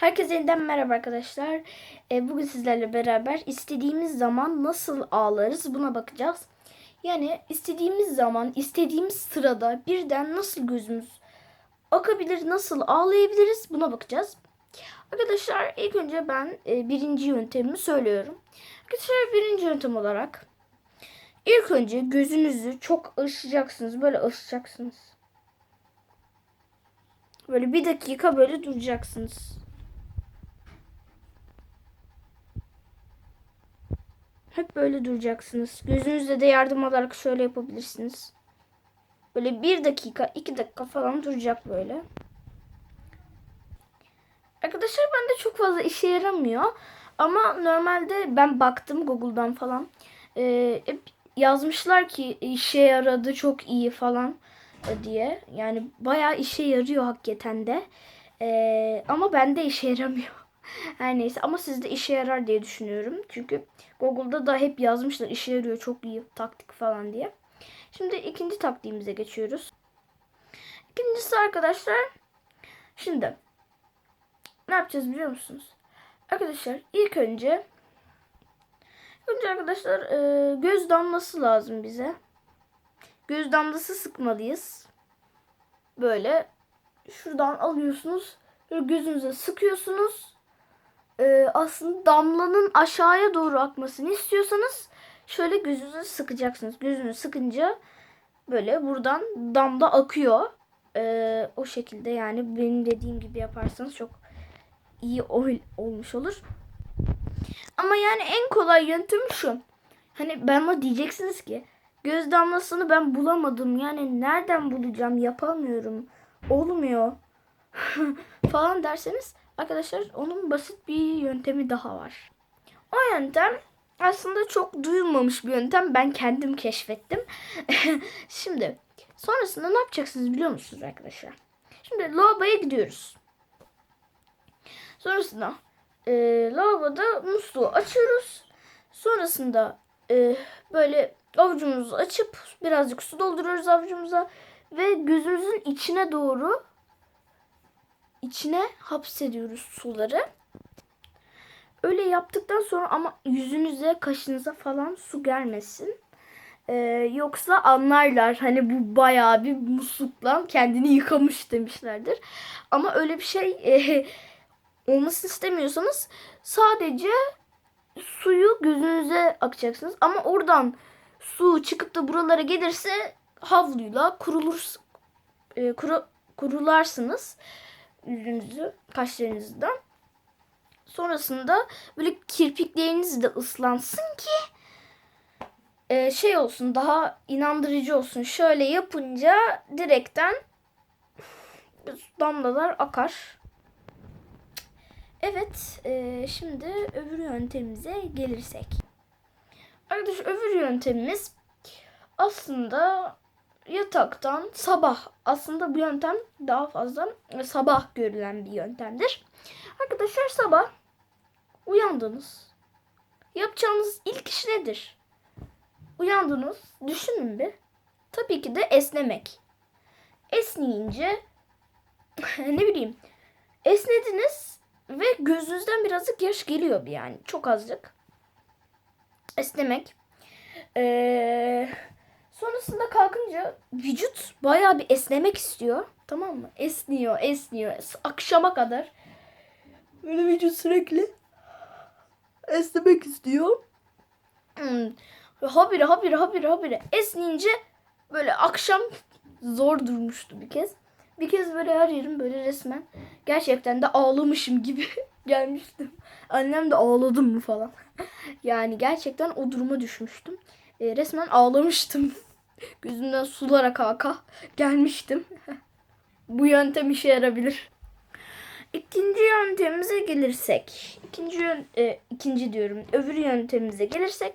Herkese yeniden merhaba arkadaşlar. Ee, bugün sizlerle beraber istediğimiz zaman nasıl ağlarız buna bakacağız. Yani istediğimiz zaman, istediğimiz sırada birden nasıl gözümüz akabilir, nasıl ağlayabiliriz buna bakacağız. Arkadaşlar ilk önce ben e, birinci yöntemimi söylüyorum. Arkadaşlar birinci yöntem olarak ilk önce gözünüzü çok ışıyacaksınız. Böyle ışıyacaksınız. Böyle bir dakika böyle duracaksınız. Hep böyle duracaksınız. Gözünüzde de yardım alarak şöyle yapabilirsiniz. Böyle bir dakika, iki dakika falan duracak böyle. Arkadaşlar bende çok fazla işe yaramıyor. Ama normalde ben baktım Google'dan falan. Ee, hep yazmışlar ki işe yaradı çok iyi falan e, diye. Yani bayağı işe yarıyor hakikaten de. Ee, ama bende işe yaramıyor. Her neyse ama sizde işe yarar diye düşünüyorum. Çünkü Google'da da hep yazmışlar işe yarıyor çok iyi taktik falan diye. Şimdi ikinci taktiğimize geçiyoruz. İkincisi arkadaşlar şimdi ne yapacağız biliyor musunuz? Arkadaşlar ilk önce önce arkadaşlar e, göz damlası lazım bize. Göz damlası sıkmalıyız. Böyle şuradan alıyorsunuz. Böyle gözünüze sıkıyorsunuz aslında damlanın aşağıya doğru akmasını istiyorsanız şöyle gözünüzü sıkacaksınız. Gözünü sıkınca böyle buradan damla akıyor. E, o şekilde yani benim dediğim gibi yaparsanız çok iyi ol, olmuş olur. Ama yani en kolay yöntem şu. Hani ben ama diyeceksiniz ki göz damlasını ben bulamadım. Yani nereden bulacağım? Yapamıyorum. Olmuyor. falan derseniz Arkadaşlar onun basit bir yöntemi daha var. O yöntem aslında çok duyulmamış bir yöntem. Ben kendim keşfettim. Şimdi sonrasında ne yapacaksınız biliyor musunuz arkadaşlar? Şimdi lavaboya gidiyoruz. Sonrasında e, lavaboda musluğu açıyoruz. Sonrasında e, böyle avucumuzu açıp birazcık su dolduruyoruz avucumuza ve gözümüzün içine doğru içine hapsediyoruz suları. Öyle yaptıktan sonra ama yüzünüze, kaşınıza falan su gelmesin. Ee, yoksa anlarlar hani bu bayağı bir muslukla kendini yıkamış demişlerdir. Ama öyle bir şey e, olmasını istemiyorsanız sadece suyu gözünüze akacaksınız. Ama oradan su çıkıp da buralara gelirse havluyla kurulur e, kuru, kurularsınız yüzünüzü, kaşlarınızdan. Sonrasında böyle kirpikleriniz de ıslansın ki e, şey olsun daha inandırıcı olsun. Şöyle yapınca direkten damlalar akar. Evet e, şimdi öbür yöntemimize gelirsek. Arkadaşlar öbür yöntemimiz aslında yataktan sabah aslında bu yöntem daha fazla sabah görülen bir yöntemdir. Arkadaşlar sabah uyandınız. Yapacağınız ilk iş nedir? Uyandınız. Düşünün bir. Tabii ki de esnemek. Esneyince ne bileyim esnediniz ve gözünüzden birazcık yaş geliyor bir yani. Çok azıcık. Esnemek. Eee Sonrasında kalkınca vücut bayağı bir esnemek istiyor. Tamam mı? Esniyor, esniyor. Akşama kadar. Böyle vücut sürekli esnemek istiyor. Hmm. Habire habire habire habire esneyince böyle akşam zor durmuştu bir kez. Bir kez böyle her yerim böyle resmen gerçekten de ağlamışım gibi gelmiştim. Annem de ağladım mı falan. yani gerçekten o duruma düşmüştüm. E, resmen ağlamıştım. Gözümden sular aka gelmiştim. Bu yöntem işe yarabilir. İkinci yöntemimize gelirsek. ikinci yön, e, ikinci diyorum. Öbür yöntemimize gelirsek.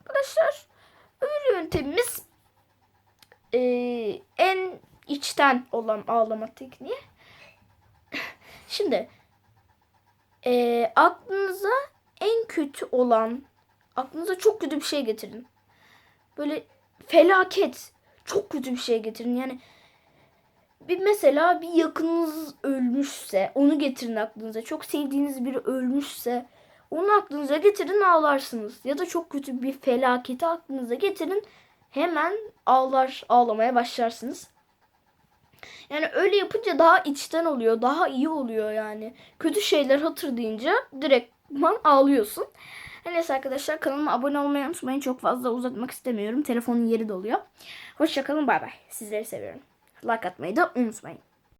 Arkadaşlar öbür yöntemimiz e, en içten olan ağlama tekniği. Şimdi e, aklınıza en kötü olan aklınıza çok kötü bir şey getirin. Böyle felaket. Çok kötü bir şey getirin. Yani bir mesela bir yakınınız ölmüşse onu getirin aklınıza. Çok sevdiğiniz biri ölmüşse onu aklınıza getirin ağlarsınız. Ya da çok kötü bir felaketi aklınıza getirin hemen ağlar ağlamaya başlarsınız. Yani öyle yapınca daha içten oluyor, daha iyi oluyor yani. Kötü şeyler hatırlayınca direktman ağlıyorsun. Neyse arkadaşlar kanalıma abone olmayı unutmayın. Çok fazla uzatmak istemiyorum. Telefonun yeri doluyor. Hoşçakalın bay bay. Sizleri seviyorum. Like atmayı da unutmayın.